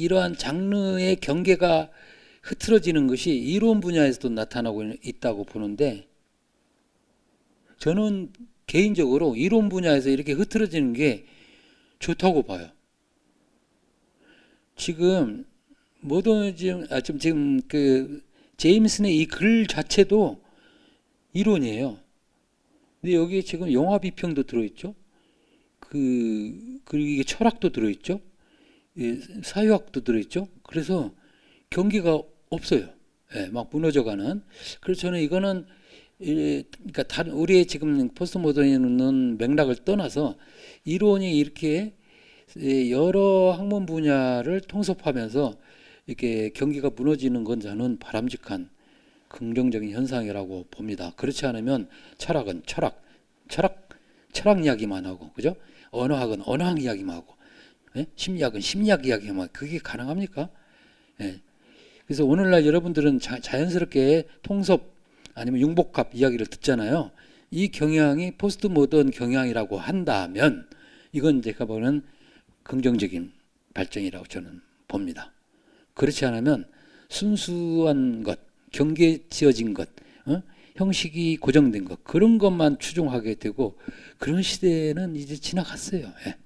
이러한 장르의 경계가 흐트러지는 것이 이론 분야에서도 나타나고 있다고 보는데 저는 개인적으로 이론 분야에서 이렇게 흐트러지는 게 좋다고 봐요. 지금 모더니즘 아 지금 지금 그 제임슨의 이 글 자체도 이론이에요. 근데 여기 지금 영화 비평도 들어있죠. 그 그리고 이게 철학도 들어있죠. 예, 사회학도 들어있죠. 그래서 경기가 없어요. 예, 막 무너져가는. 그래서 저는 이거는 이, 그러니까 다른 우리의 지금 포스트 모더니즘은 맥락을 떠나서 이론이 이렇게 예, 여러 학문 분야를 통섭하면서 이렇게 경기가 무너지는 건 저는 바람직한 긍정적인 현상이라고 봅니다. 그렇지 않으면 철학은 철학, 철학, 철학 이야기만 하고, 그죠? 언어학은 언어학 이야기만 하고, 예? 심리학은 심리학 이야기만 그게 가능합니까? 예. 그래서 오늘날 여러분들은 자, 자연스럽게 통섭 아니면 융복합 이야기를 듣잖아요. 이 경향이 포스트 모던 경향이라고 한다면 이건 제가 보는 긍정적인 발전이라고 저는 봅니다. 그렇지 않으면 순수한 것, 경계 지어진 것, 어? 형식이 고정된 것 그런 것만 추종하게 되고 그런 시대는 이제 지나갔어요. 예.